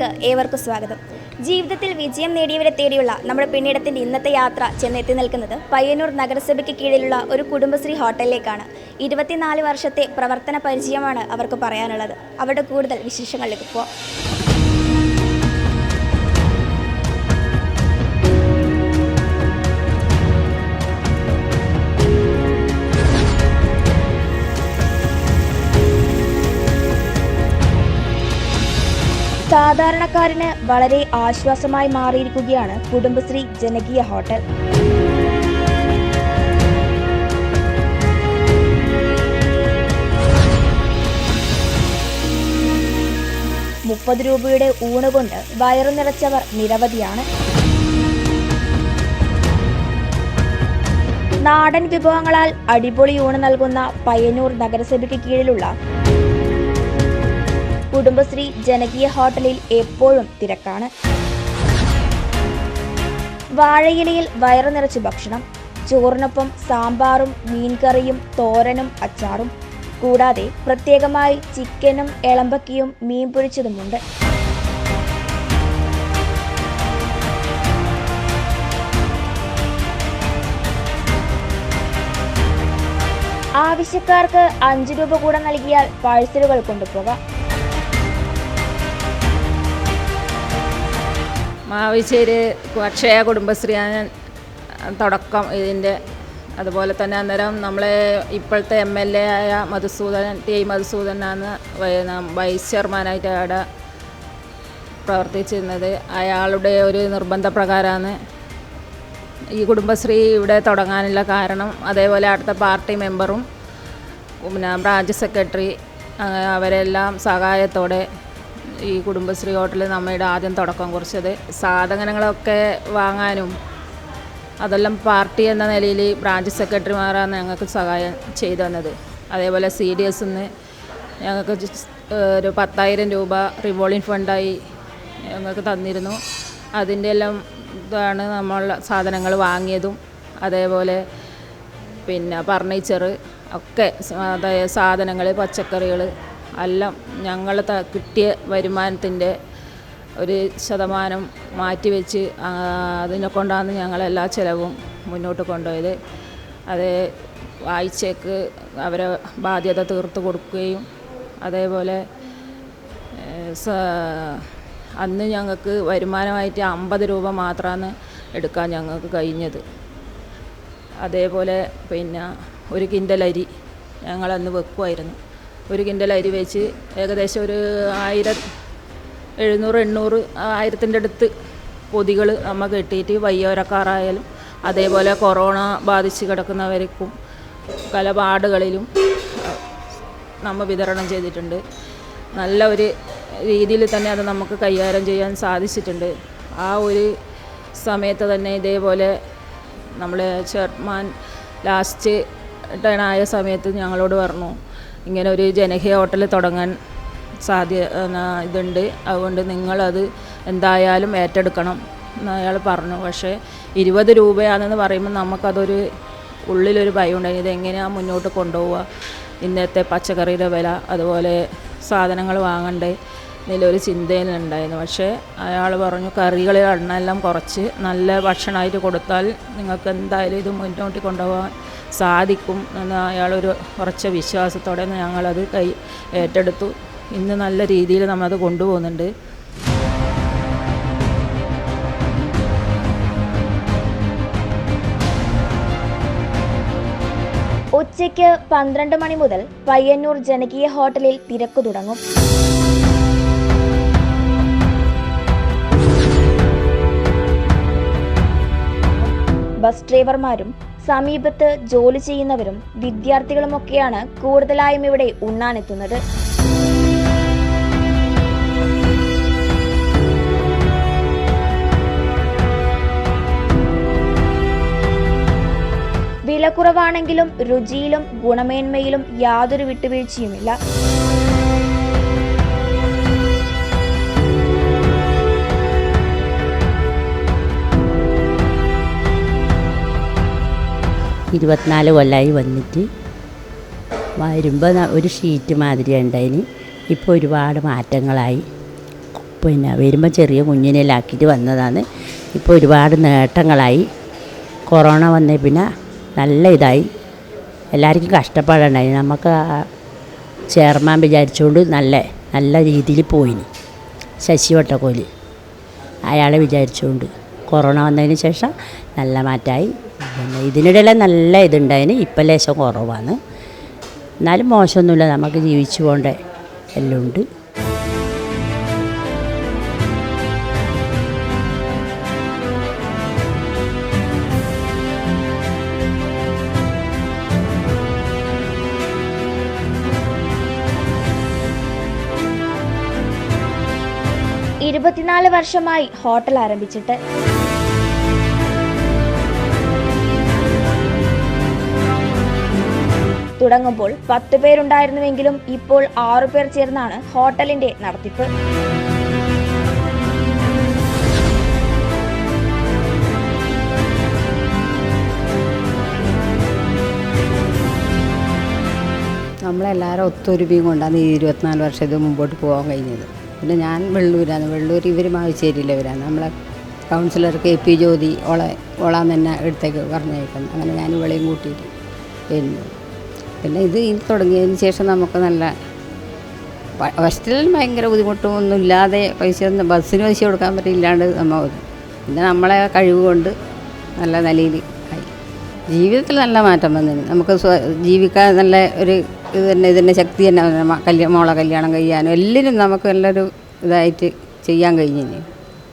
വാർത്തകളിലേക്ക് ഏവർക്കും സ്വാഗതം. ജീവിതത്തിൽ വിജയം നേടിയവരെ തേടിയുള്ള നമ്മുടെ പിന്നീടത്തിന്റെ ഇന്നത്തെ യാത്ര ചെന്നെത്തി നിൽക്കുന്നത് പയ്യന്നൂർ നഗരസഭയ്ക്ക് കീഴിലുള്ള ഒരു കുടുംബശ്രീ ഹോട്ടലിലേക്കാണ്. ഇരുപത്തിനാല് വർഷത്തെ പ്രവർത്തന പരിചയമാണ് അവർക്ക് പറയാനുള്ളത്. അവരുടെ കൂടുതൽ വിശേഷങ്ങളിലേക്ക് പോകാം സാധാരണക്കാരന് വളരെ ആശ്വാസമായി മാറിയിരിക്കുകയാണ് കുടുംബശ്രീ ജനകീയ ഹോട്ടൽ. മുപ്പത് രൂപയുടെ ഊണ് കൊണ്ട് വയറു നിറച്ചവർ നിരവധിയാണ്. നാടൻ വിഭവങ്ങളാൽ അടിപൊളി ഊണ് നൽകുന്ന പയ്യന്നൂർ നഗരസഭയ്ക്ക് കീഴിലുള്ള കുടുംബശ്രീ ജനകീയ ഹോട്ടലിൽ എപ്പോഴും തിരക്കാണ്. വാഴയിലയിൽ വയറു നിറച്ച് ഭക്ഷണം ചോറിനൊപ്പം സാമ്പാറും മീൻകറിയും തോരനും അച്ചാറും. കൂടാതെ പ്രത്യേകമായി ചിക്കനും എളമ്പക്കിയും മീൻ പൊരിച്ചതുമുണ്ട്. ആവശ്യക്കാർക്ക് അഞ്ച് രൂപ കൂടെ നൽകിയാൽ പാഴ്സലുകൾ കൊണ്ടുപോകാം. മാവിശ്ശേരി അക്ഷയ കുടുംബശ്രീ തുടക്കം ഇതിന്റെ. അതുപോലെ തന്നെ അന്നേരം നമ്മളെ ഇപ്പോഴത്തെ എം എൽ എ ആയ മധുസൂദനൻ ടി മധുസൂദനാണ് വൈസ് ചെയർമാനായിട്ട് അവിടെ പ്രവർത്തിച്ചിരുന്നത്. അയാളുടെ ഒരു നിർബന്ധപ്രകാരമാണ് ഈ കുടുംബശ്രീ ഇവിടെ തുടങ്ങാനുള്ള കാരണം. അതേപോലെ അടുത്ത പാർട്ടി മെമ്പറും പിന്നെ ബ്രാഞ്ച് സെക്രട്ടറി അവരെല്ലാം സഹായത്തോടെ ഈ കുടുംബശ്രീ ഹോട്ടലിൽ നമ്മയുടെ ആദ്യം തുടക്കം കുറിച്ചത്. സാധനങ്ങളൊക്കെ വാങ്ങാനും അതെല്ലാം പാർട്ടി എന്ന നിലയിൽ ബ്രാഞ്ച് സെക്രട്ടറിമാരാണ് ഞങ്ങൾക്ക് സഹായം ചെയ്തു തന്നത്. അതേപോലെ സി ഡി എസ് നിന്ന് ഞങ്ങൾക്ക് ഒരു പത്തായിരം രൂപ റിവോൾവിംഗ് ഫണ്ടായി ഞങ്ങൾക്ക് തന്നിരുന്നു. അതിന്റെ എല്ലാം ഇതാണ് നമ്മൾ സാധനങ്ങൾ വാങ്ങിയതും. അതേപോലെ പിന്നെ ഫർണിച്ചർ ഒക്കെ സാധനങ്ങൾ പച്ചക്കറികൾ എല്ലാം ഞങ്ങൾ ത- കിട്ടിയ വരുമാനത്തിന്റെ ഒരു ശതമാനം മാറ്റിവെച്ച് അതിനെ കൊണ്ടാണ് ഞങ്ങളെല്ലാ ചിലവും മുന്നോട്ട് കൊണ്ടുപോയത്. അത് വായിച്ചേക്ക് അവരെ ബാധ്യത തീർത്ത് കൊടുക്കുകയും അതേപോലെ അന്ന് ഞങ്ങൾക്ക് വരുമാനമായിട്ട് അമ്പത് രൂപ മാത്രമാണ് എടുക്കാൻ ഞങ്ങൾക്ക് കഴിഞ്ഞത്. അതേപോലെ പിന്നെ ഒരു കിൻഡൽ അരി ഞങ്ങളന്ന് വെക്കുമായിരുന്നു ഒരു കിൻഡൽ അരി വെച്ച് ഏകദേശം ഒരു ആയിരം എഴുന്നൂറ് എണ്ണൂറ് ആയിരത്തിന്റെ അടുത്ത് പൊതികൾ നമ്മൾ കെട്ടിയിട്ട് വയ്യോരക്കാറായാലും അതേപോലെ കൊറോണ ബാധിച്ച് കിടക്കുന്നവർക്കും പല വാർഡുകളിലും നമ്മൾ വിതരണം ചെയ്തിട്ടുണ്ട്. നല്ല ഒരു രീതിയിൽ തന്നെ അത് നമുക്ക് കൈകാര്യം ചെയ്യാൻ സാധിച്ചിട്ടുണ്ട്. ആ ഒരു സമയത്ത് തന്നെ ഇതേപോലെ നമ്മൾ ചെയർമാൻ ലാസ്റ്റ് ടേൺ ആയ സമയത്ത് ഞങ്ങളോട് പറഞ്ഞു. ഇങ്ങനെ ഒരു ജനകീയ ഹോട്ടൽ തുടങ്ങാൻ സാധ്യ ഇതുണ്ട്. അതുകൊണ്ട് നിങ്ങളത് എന്തായാലും ഏറ്റെടുക്കണം അയാൾ പറഞ്ഞു. പക്ഷേ ഇരുപത് രൂപയാണെന്ന് പറയുമ്പോൾ നമുക്കതൊരു ഉള്ളിലൊരു ഭയം ഉണ്ടായിരുന്നു ഇതെങ്ങനെയാണ് മുന്നോട്ട് കൊണ്ടുപോവുക? ഇന്നത്തെ പച്ചക്കറിയുടെ വില അതുപോലെ സാധനങ്ങൾ വാങ്ങണ്ടേ ഇതിലൊരു ചിന്തയിലുണ്ടായിരുന്നു പക്ഷേ അയാൾ പറഞ്ഞു കറികളിൽ എണ്ണമെല്ലാം കുറച്ച് നല്ല ഭക്ഷണമായിട്ട് കൊടുത്താൽ നിങ്ങൾക്ക് എന്തായാലും ഇത് മുന്നോട്ട് കൊണ്ടുപോകാൻ സാധിക്കും എന്ന് അയാളൊരു കുറച്ച് വിശ്വാസത്തോടെ ഞങ്ങളത് കൈ ഏറ്റെടുത്തു. ഇന്ന് നല്ല രീതിയിൽ നമ്മളത് കൊണ്ടുപോകുന്നുണ്ട്. ഉച്ചയ്ക്ക് പന്ത്രണ്ട് മണി മുതൽ പയ്യന്നൂർ ജനകീയ ഹോട്ടലിൽ തിരക്ക് തുടങ്ങും. ബസ് ഡ്രൈവർമാരും സമീപത്ത് ജോലി ചെയ്യുന്നവരും വിദ്യാർത്ഥികളുമൊക്കെയാണ് കൂടുതലായും ഇവിടെ ഉണ്ണാനെത്തുന്നത്. വില കുറവാണെങ്കിലും രുചിയിലും ഗുണമേന്മയിലും യാതൊരു വിട്ടുവീഴ്ചയുമില്ല. ഇരുപത്തിനാല് കൊല്ലമായി വന്നിട്ട് വരുമ്പോൾ ഒരു ഷീറ്റ് മാതിരി ഉണ്ടായിന്. ഇപ്പോൾ ഒരുപാട് മാറ്റങ്ങളായി. പിന്നെ വരുമ്പോൾ ചെറിയ കുഞ്ഞിനെല്ലാക്കിയിട്ട് വന്നതാണ്. ഇപ്പോൾ ഒരുപാട് നേട്ടങ്ങളായി. കൊറോണ വന്നേ പിന്നെ നല്ല ഇതായി. എല്ലാവർക്കും കഷ്ടപ്പാടുണ്ടായി നമുക്ക് ചെയർമാൻ വിചാരിച്ചുകൊണ്ട് നല്ല നല്ല രീതിയിൽ പോയിനി. ശശി വട്ടക്കോലി. അയാളെ വിചാരിച്ചുകൊണ്ട് കൊറോണ വന്നതിന് ശേഷം നല്ല മാറ്റമായി പിന്നെ ഇതിനിടയിൽ നല്ല ഇതുണ്ടായിന് ഇപ്പം ലേശം കുറവാണ്. എന്നാലും മോശമൊന്നുമില്ല നമുക്ക് ജീവിച്ചു പോകേണ്ട എല്ലാം ഉണ്ട്. ഇരുപത്തിനാല് വർഷമായി ഹോട്ടൽ ആരംഭിച്ചിട്ട്. തുടങ്ങുമ്പോൾ പത്ത് പേരുണ്ടായിരുന്നുവെങ്കിലും ഇപ്പോൾ ആറു പേർ ചേർന്നാണ് ഹോട്ടലിന്റെ നടത്തിപ്പ്. നമ്മളെല്ലാവരും ഒത്തൊരുമയും കൊണ്ടാണ് ഈ ഇരുപത്തിനാല് വർഷം ഇത് മുമ്പോട്ട് പോകാൻ കഴിഞ്ഞത്. പിന്നെ ഞാൻ വെള്ളൂരാണ്. വെള്ളൂർ ഇവർ മാവിശ്ശേരിയിലവരാണ് നമ്മളെ കൗൺസിലർ കെ പി ജ്യോതി ഓളെ ഓളാന്ന് തന്നെ എടുത്തേക്ക് പറഞ്ഞേക്കുന്നു അങ്ങനെ ഞാൻ ഇവളെയും കൂട്ടിയിട്ട് പിന്നെ പിന്നെ ഇത് ഇനി തുടങ്ങിയതിന് ശേഷം നമുക്ക് നല്ല ഹോസ്റ്റലിൽ ഭയങ്കര ബുദ്ധിമുട്ടും ഒന്നും ഇല്ലാതെ പൈസ ഒന്നും ബസ്സിന് പൈസ കൊടുക്കാൻ പറ്റില്ലാണ്ട് നമ്മൾ പിന്നെ നമ്മളെ കഴിവ് കൊണ്ട് നല്ല നിലയിൽ ആയി. ജീവിതത്തിൽ നല്ല മാറ്റം വന്നിരുന്നു. നമുക്ക് ജീവിക്കാൻ നല്ല ഒരു ഇത് തന്നെ ഇതിന്റെ ശക്തി തന്നെ കല്യാണം മോളെ കല്യാണം കഴിയാനും എല്ലാവരും നമുക്ക് നല്ലൊരു ഇതായിട്ട് ചെയ്യാൻ കഴിഞ്ഞിന്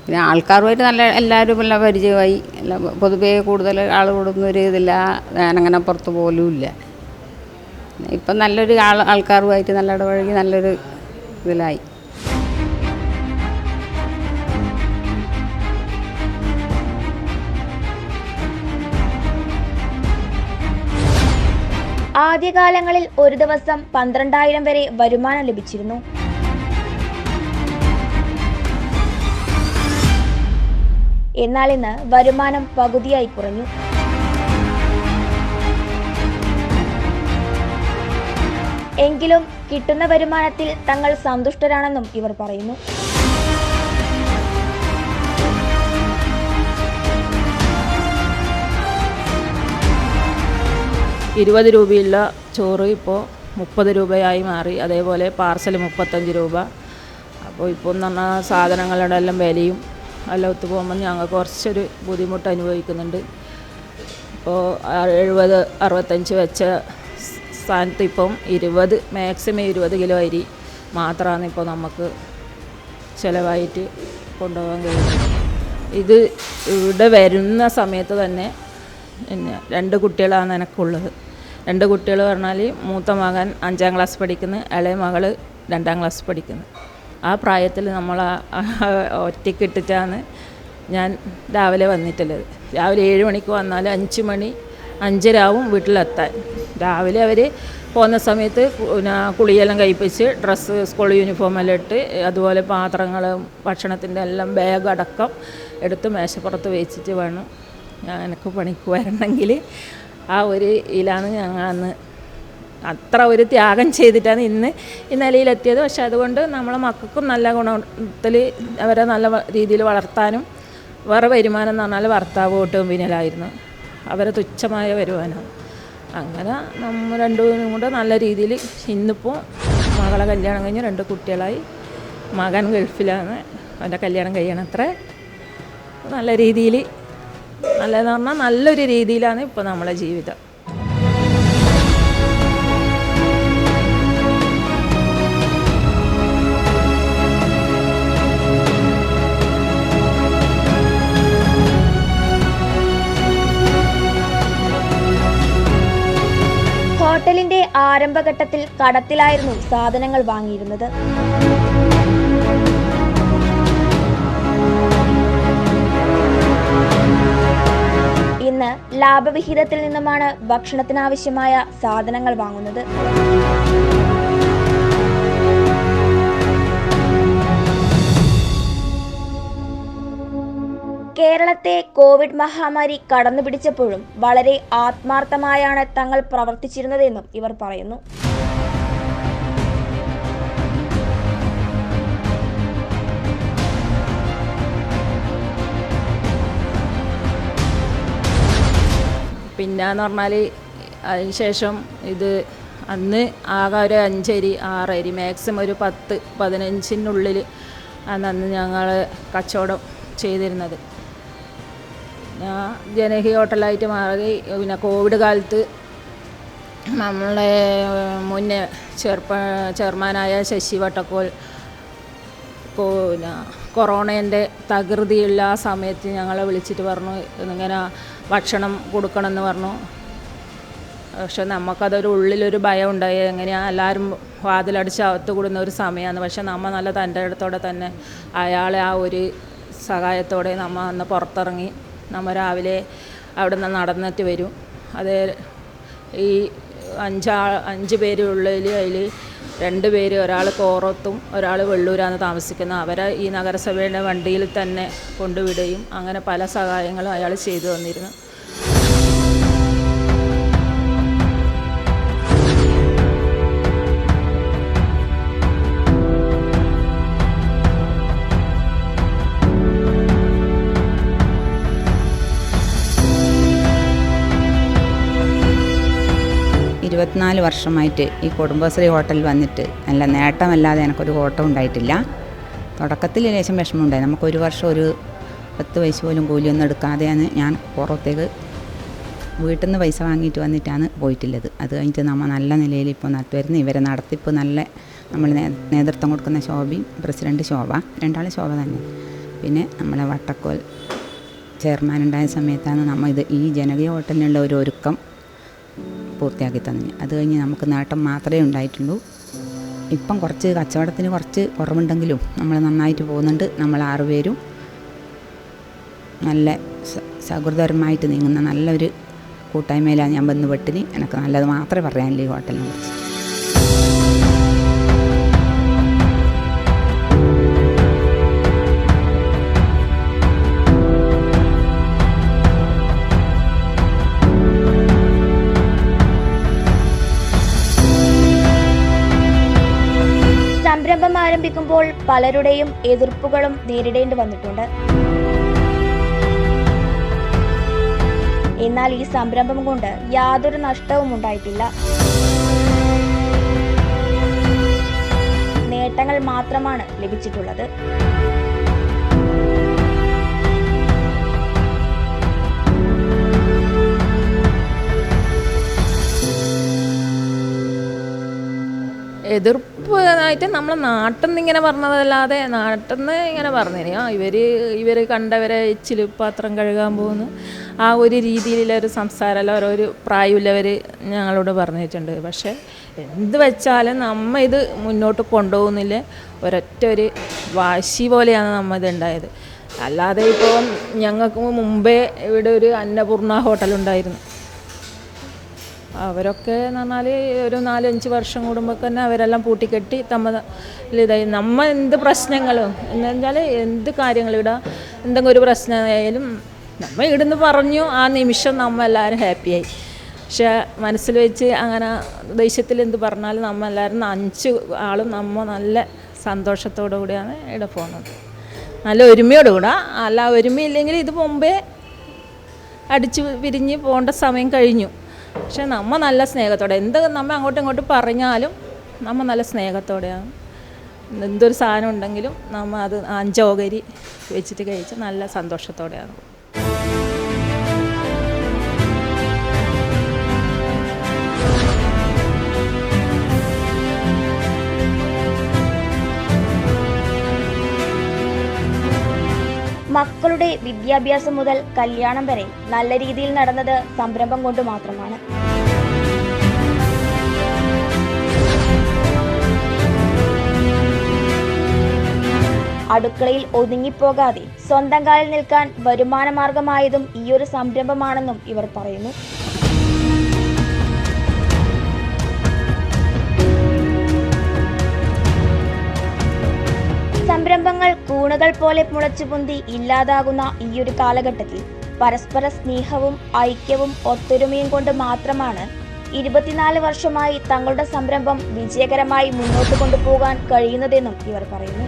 പിന്നെ ആൾക്കാരുമായിട്ട് നല്ല എല്ലാവരും നല്ല പരിചയമായി. എല്ലാ പൊതുവേ കൂടുതൽ ആൾ കൂടുന്നൊരു ഇതില്ല. ഞാനങ്ങനെ പുറത്ത് പോലും ഇല്ല ഇപ്പം നല്ലൊരു ആൾ ആൾക്കാരുമായിട്ട് നല്ല ഇടപഴകി നല്ലൊരു ഇതിലായി. ആദ്യകാലങ്ങളിൽ ഒരു ദിവസം പന്ത്രണ്ടായിരം വരെ വരുമാനം ലഭിച്ചിരുന്നു. എന്നാൽ ഇന്ന് വരുമാനം പകുതിയായി കുറഞ്ഞു. എങ്കിലും കിട്ടുന്ന വരുമാനത്തിൽ തങ്ങൾ സന്തുഷ്ടരാണെന്നും ഇവർ പറയുന്നു. ഇരുപത് രൂപയുള്ള ചോറ് ഇപ്പോൾ മുപ്പത് രൂപയായി മാറി. അതേപോലെ പാർസൽ മുപ്പത്തഞ്ച് രൂപ. അപ്പോൾ ഇപ്പോൾ എന്ന് പറഞ്ഞാൽ സാധനങ്ങളുടെ എല്ലാം വിലയും എല്ലാം ഒത്തു പോകുമ്പോൾ ഞങ്ങൾക്ക് കുറച്ചൊരു ബുദ്ധിമുട്ട് അനുഭവിക്കുന്നുണ്ട്. ഇപ്പോൾ എഴുപത് അറുപത്തഞ്ച് വെച്ച സ്ഥാനത്ത് ഇപ്പം ഇരുപത് മാക്സിമം ഇരുപത് കിലോ അരി മാത്രമാണ് ഇപ്പോൾ നമുക്ക് ചിലവായിട്ട് കൊണ്ടുപോകാൻ കഴിയുന്നത്. ഇത് ഇവിടെ വരുന്ന സമയത്ത് തന്നെ പിന്നെ രണ്ട് കുട്ടികളാണ് എനിക്കുള്ളത്. രണ്ട് കുട്ടികൾ പറഞ്ഞാൽ മൂത്ത മകൻ അഞ്ചാം ക്ലാസ് പഠിക്കുന്നു ഇളയ മകൾ രണ്ടാം ക്ലാസ് പഠിക്കുന്നു. ആ പ്രായത്തിൽ നമ്മൾ ഒറ്റയ്ക്ക് ഇട്ടിട്ടാണ് ഞാൻ രാവിലെ വന്നിട്ടുള്ളത്. രാവിലെ ഏഴ് മണിക്ക് വന്നാൽ അഞ്ച് മണി അഞ്ചരാവും വീട്ടിലെത്താൻ. രാവിലെ അവർ പോകുന്ന സമയത്ത് പിന്നെ കുളിയെല്ലാം കഴിപ്പിച്ച് ഡ്രസ്സ് സ്കൂൾ യൂണിഫോമെല്ലാം ഇട്ട് അതുപോലെ പാത്രങ്ങളും ഭക്ഷണത്തിന്റെ എല്ലാം ബാഗ് അടക്കം എടുത്ത് മേശപ്പുറത്ത് വെച്ചിട്ട് വേണം എനിക്ക് പണിക്ക് വരണമെങ്കിൽ ആ ഒരു ഇതിലാണ് ഞങ്ങൾ അന്ന് അത്ര ഒരു ത്യാഗം ചെയ്തിട്ടാണ് ഇന്ന് ഈ നിലയിലെത്തിയത്. പക്ഷെ അതുകൊണ്ട് നമ്മളെ മക്കൾക്കും നല്ല ഗുണത്തിൽ അവരെ നല്ല രീതിയിൽ വളർത്താനും വേറെ വരുമാനം എന്ന് പറഞ്ഞാൽ ഭർത്താവ് ഓട്ടും പിന്നിലായിരുന്നു. അവരെ തുച്ഛമായ വരുമാനമാണ്. അങ്ങനെ നമ്മൾ രണ്ടുപേരും കൂടെ നല്ല രീതിയിൽ ഇന്നിപ്പോൾ മകളെ കല്യാണം കഴിഞ്ഞ് രണ്ട് കുട്ടികളായി. മകൻ ഗൾഫിലാണ്. അവന്റെ കല്യാണം കഴിയണത്ര. നല്ല രീതിയിൽ നല്ലതെന്ന് പറഞ്ഞാൽ നല്ലൊരു രീതിയിലാണ് ഇപ്പോൾ നമ്മളെ ജീവിതം. ആരംഭഘട്ടത്തിൽ കടത്തിലായിരുന്നു സാധനങ്ങൾ വാങ്ങിയിരുന്നത്. ഇന്ന് ലാഭവിഹിതത്തിൽ നിന്നുമാണ് ഭക്ഷണത്തിനാവശ്യമായ സാധനങ്ങൾ വാങ്ങുന്നത്. കേരളത്തെ കോവിഡ് മഹാമാരി കടന്നു പിടിച്ചപ്പോഴും വളരെ ആത്മാർത്ഥമായാണ് തങ്ങൾ പ്രവർത്തിച്ചിരുന്നതെന്നും ഇവർ പറയുന്നു. പിന്നെന്ന് പറഞ്ഞാൽ അതിനുശേഷം ഇത് അന്ന് ആകെ ഒരു അഞ്ചരി ആറരി മാക്സിമം ഒരു പത്ത് പതിനഞ്ചിനുള്ളിൽ അന്ന് ഞങ്ങൾ കച്ചവടം ചെയ്തിരുന്നത്. ജനകീയ ഹോട്ടലായിട്ട് മാറി. പിന്നെ കോവിഡ് കാലത്ത് നമ്മളെ മുന്നേ ചെറുപ്പ ചെയർമാനായ ശശി വട്ടക്കോൽ പിന്നെ കൊറോണേന്റെ തകൃതിയുള്ള ആ സമയത്ത് ഞങ്ങളെ വിളിച്ചിട്ട് പറഞ്ഞു ഇങ്ങനെ ഭക്ഷണം കൊടുക്കണമെന്ന് പറഞ്ഞു. പക്ഷെ നമുക്കതൊരു ഉള്ളിലൊരു ഭയം ഉണ്ടായി എങ്ങനെയാണ് എല്ലാവരും വാതിലടിച്ച് അകത്ത് കൂടുന്ന ഒരു സമയമാണ്. പക്ഷെ നമ്മൾ നല്ല തന്റെ അടുത്തോടെ തന്നെ അയാളെ ആ ഒരു സഹായത്തോടെ നമ്മൾ അന്ന് പുറത്തിറങ്ങി. നമ്മൾ രാവിലെ അവിടെ നിന്ന് നടന്നിട്ട് വരും. അത് ഈ അഞ്ചാ അഞ്ച് പേരുള്ളതിൽ അതിൽ രണ്ട് പേര് ഒരാൾ കോറത്തും ഒരാൾ വെള്ളൂരാണ് താമസിക്കുന്നത് അവരെ ഈ നഗരസഭയുടെ വണ്ടിയിൽ തന്നെ കൊണ്ടുവിടുകയും അങ്ങനെ പല സഹായങ്ങളും അയാൾ ചെയ്തു തന്നിരുന്നു. ഇരുപത്തിനാല് വർഷമായിട്ട് ഈ കുടുംബശ്രീ ഹോട്ടലിൽ വന്നിട്ട് നല്ല നേട്ടമല്ലാതെ എനിക്കൊരു ഓട്ടം ഉണ്ടായിട്ടില്ല. തുടക്കത്തിൽ ലേശം വിഷമമുണ്ടായി. നമുക്കൊരു വർഷം ഒരു പത്ത് പൈസ പോലും കൂലിയൊന്നും എടുക്കാതെയാണ് ഞാൻ പുറത്തേക്ക് വീട്ടിൽ നിന്ന് പൈസ വാങ്ങിയിട്ട് വന്നിട്ടാണ് പോയിട്ടുള്ളത്. അത് കഴിഞ്ഞിട്ട് നമ്മൾ നല്ല നിലയിൽ ഇപ്പോൾ നടത്തുവരുന്നു ഇവരെ നടത്തിപ്പ് നല്ല നമ്മൾ നേതൃത്വം കൊടുക്കുന്ന ശോഭയും പ്രസിഡന്റ് ശോഭ. രണ്ടാളും ശോഭ തന്നെ. പിന്നെ നമ്മളെ വട്ടക്കോൽ ചെയർമാൻ ഉണ്ടായ സമയത്താണ് നമ്മൾ ഇത് ഈ ജനകീയ ഹോട്ടലിനുള്ള ഒരു ഒരുക്കം പൂർത്തിയാക്കി തന്നെ അത് കഴിഞ്ഞ് നമുക്ക് നേട്ടം മാത്രമേ ഉണ്ടായിട്ടുള്ളൂ. ഇപ്പം കുറച്ച് കച്ചവടത്തിന് കുറച്ച് കുറവുണ്ടെങ്കിലും നമ്മൾ നന്നായിട്ട് പോകുന്നുണ്ട്. നമ്മൾ ആറുപേരും നല്ല സൗഹൃദപരമായിട്ട് നീങ്ങുന്ന നല്ലൊരു കൂട്ടായ്മയിലാണ് ഞാൻ ബന്ധുപെട്ടിന് എനിക്ക് നല്ലത് മാത്രമേ പറയാനുള്ളൂ ഈ ഹോട്ടലിനെ കുറിച്ച്. ആരംഭിക്കുമ്പോൾ പലരുടെയും എതിർപ്പുകളും നേരിടേണ്ടി വന്നിട്ടുണ്ട്. എന്നാൽ ഈ സംരംഭം കൊണ്ട് യാതൊരു നഷ്ടവും ഉണ്ടായിട്ടില്ല. നേട്ടങ്ങൾ മാത്രമാണ് ലഭിച്ചിട്ടുള്ളത്. എതിർപ്പ് ആയിട്ട് നമ്മളെ നാട്ടിൽ നിന്ന് ഇങ്ങനെ പറഞ്ഞതല്ലാതെ നാട്ടിൽ നിന്ന് ഇങ്ങനെ പറഞ്ഞിനി. ആ ഇവർ ഇവർ കണ്ടവരെ ഇച്ചിൽ പാത്രം കഴുകാൻ പോകുന്നു. ആ ഒരു രീതിയിലുള്ള ഒരു സംസാരമല്ല ഓരോ ഒരു പ്രായമുള്ളവർ ഞങ്ങളോട് പറഞ്ഞിട്ടുണ്ട്. പക്ഷേ എന്ത് വെച്ചാലും നമ്മ ഇത് മുന്നോട്ട് കൊണ്ടുപോകുന്നില്ല. ഒരൊറ്റ ഒരു വാശി പോലെയാണ് നമ്മ ഇത് ഉണ്ടായത്. അല്ലാതെ ഇപ്പോൾ ഞങ്ങൾക്ക് മുമ്പേ ഇവിടെ ഒരു അന്നപൂർണ ഹോട്ടലുണ്ടായിരുന്നു അവരൊക്കെ എന്ന് പറഞ്ഞാൽ ഒരു നാലഞ്ച് വർഷം കൂടുമ്പോൾ തന്നെ അവരെല്ലാം പൂട്ടിക്കെട്ടി തമ്മിൽ ഇതായി. നമ്മ എന്ത് പ്രശ്നങ്ങളും എന്ന് വെച്ചാൽ എന്ത് കാര്യങ്ങളും ഇവിടെ എന്തെങ്കിലും ഒരു പ്രശ്നമായാലും നമ്മൾ ഇവിടുന്ന് പറഞ്ഞു ആ നിമിഷം നമ്മൾ എല്ലാവരും ഹാപ്പിയായി പക്ഷെ മനസ്സിൽ വെച്ച് അങ്ങനെ ദേഷ്യത്തിൽ എന്ത് പറഞ്ഞാലും നമ്മൾ എല്ലാവരും അഞ്ച് ആളും നമ്മൾ നല്ല സന്തോഷത്തോടു കൂടിയാണ് ഇവിടെ പോകുന്നത്. നല്ല ഒരുമയോടുകൂടെ അല്ല ഒരുമയില്ലെങ്കിൽ ഇത് മുമ്പേ അടിച്ചു പിരിഞ്ഞ് പോകേണ്ട സമയം കഴിഞ്ഞു. പക്ഷെ നമ്മൾ നല്ല സ്നേഹത്തോടെ എന്ത് നമ്മൾ അങ്ങോട്ടും ഇങ്ങോട്ടും പറഞ്ഞാലും നമ്മൾ നല്ല സ്നേഹത്തോടെയാണ്. എന്തൊരു സാധനം ഉണ്ടെങ്കിലും നമ്മൾ അത് അഞ്ചോകരി വെച്ചിട്ട് കഴിച്ച് നല്ല സന്തോഷത്തോടെയാണ്. മക്കളുടെ വിദ്യാഭ്യാസം മുതൽ കല്യാണം വരെ നല്ല രീതിയിൽ നടന്നത് സംരംഭം കൊണ്ട് മാത്രമാണ്. അടുക്കളയിൽ ഒതുങ്ങിപ്പോകാതെ സ്വന്തം കാലിൽ നിൽക്കാൻ വരുമാന മാർഗമായതും ഈയൊരു സംരംഭമാണെന്നും ഇവർ പറയുന്നു. സംരംഭങ്ങൾ കൂണുകൾ പോലെ മുളച്ചുപൊന്തി ഇല്ലാതാകുന്ന ഈയൊരു കാലഘട്ടത്തിൽ പരസ്പര സ്നേഹവും ഐക്യവും ഒത്തൊരുമയും കൊണ്ട് മാത്രമാണ് ഇരുപത്തിനാല് വർഷമായി തങ്ങളുടെ സംരംഭം വിജയകരമായി മുന്നോട്ട് കൊണ്ടുപോകാൻ കഴിയുന്നതെന്നും ഇവർ പറയുന്നു.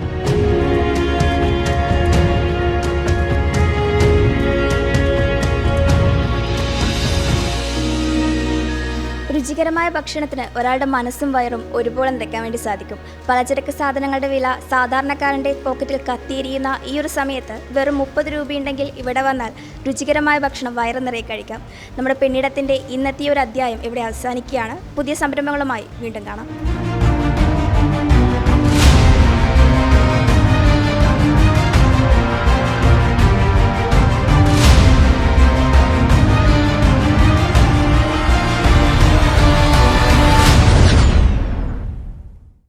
രുചികരമായ ഭക്ഷണത്തിന് ഒരാളുടെ മനസ്സും വയറും ഒരുപോലെ നിറയ്ക്കാൻ വേണ്ടി സാധിക്കും. പലചരക്ക് സാധനങ്ങളുടെ വില സാധാരണക്കാരന്റെ പോക്കറ്റിൽ കത്തിയിരിക്കുന്ന ഈ ഒരു സമയത്ത് വെറും മുപ്പത് രൂപയുണ്ടെങ്കിൽ ഇവിടെ വന്നാൽ രുചികരമായ ഭക്ഷണം വയറ് നിറയെ കഴിക്കാം. നമ്മുടെ പെണ്ണിടത്തിന്റെ ഇന്നത്തെ ഒരു അധ്യായം ഇവിടെ അവസാനിക്കുകയാണ്. പുതിയ സംരംഭങ്ങളുമായി വീണ്ടും കാണാം.